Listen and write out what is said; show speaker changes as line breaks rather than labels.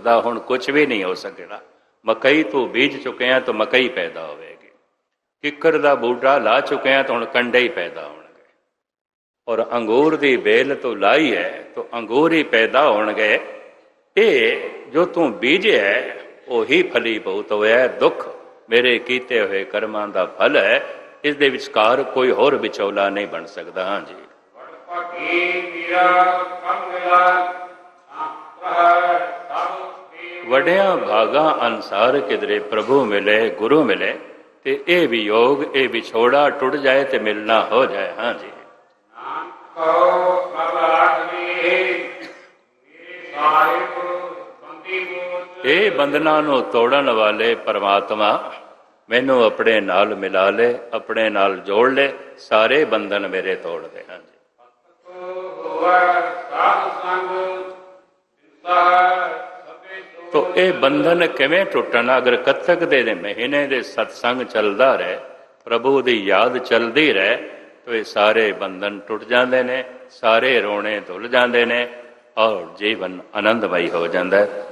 ਦਾ ਹੁਣ ਕੁਝ ਵੀ ਨਹੀਂ ਹੋ ਸਕੇਗਾ ਮਕਈ ਤੂੰ ਬੀਜ ਚੁੱਕਿਆ ਤਾਂ ਮਕਈ ਪੈਦਾ ਹੋਵੇਗੀ। ਕਿੱਕਰ ਦਾ ਬੂਟਾ ਲਾ ਚੁੱਕਿਆ ਤਾਂ ਹੁਣ ਕੰਡੇ ਹੀ ਪੈਦਾ ਹੋਣਗੇ। ਔਰ ਅੰਗੂਰ ਦੀ ਬੇਲ ਤੂੰ ਲਾਈ ਹੈ ਤਾਂ ਅੰਗੂਰ ਹੀ ਪੈਦਾ ਹੋਣਗੇ। ਇਹ ਜੋ ਤੂੰ ਬੀਜਿਆ ਹੈ, ਉਹੀ ਫਲੀ ਬਹੁਤ ਹੋਇਆ ਦੁੱਖ ਮੇਰੇ ਕੀਤੇ ਹੋਏ ਕਰਮਾਂ ਦਾ ਫਲ ਹੈ। ਇਸ ਦੇ ਵਿਚਕਾਰ ਕੋਈ ਹੋਰ ਵਿਚੋਲਾ ਨਹੀਂ ਬਣ ਸਕਦਾ। ਹਾਂਜੀ।
ਭਗੀ ਮੀਰਾ
ਵਡਿਆਂ ਭਾਗਾ ਅਨਸਾਰ ਕਿਦਰੇ ਪ੍ਰਭੂ ਮਿਲੇ ਗੁਰੂ ਮਿਲੇ ਤੇ ਇਹ ਵਿਯੋਗ ਇਹ ਵਿਛੋੜਾ ਟੁੱਟ ਜਾਏ ਤੇ ਮਿਲਣਾ ਹੋ ਜਾਏ।
ਬੰਦੀ ਮੂਤ
ਇਹ ਬੰਧਨਾਂ ਨੂੰ ਤੋੜਨ ਵਾਲੇ ਪਰਮਾਤਮਾ ਮੈਨੂੰ ਆਪਣੇ ਨਾਲ ਮਿਲਾ ਲੈ ਆਪਣੇ ਨਾਲ ਜੋੜ ਲੈ ਸਾਰੇ ਬੰਧਨ ਮੇਰੇ ਤੋੜ ਦੇ। ਹਾਂਜੀ ਇਹ ਬੰਧਨ ਕਿਵੇਂ ਟੁੱਟਣ? ਅਗਰ ਕੱਤਕ ਦੇ ਦੇ ਮਹੀਨੇ ਦੇ ਸਤਸੰਗ ਚੱਲਦਾ ਰਹੇ, ਪ੍ਰਭੂ ਦੀ ਯਾਦ ਚੱਲਦੀ ਰਹੇ, ਤੋ ਇਹ ਸਾਰੇ ਬੰਧਨ ਟੁੱਟ ਜਾਂਦੇ ਨੇ, ਸਾਰੇ ਰੋਣੇ ਧੁੱਲ ਜਾਂਦੇ ਨੇ ਔਰ ਜੀਵਨ ਆਨੰਦਮਈ ਹੋ ਜਾਂਦਾ ਹੈ।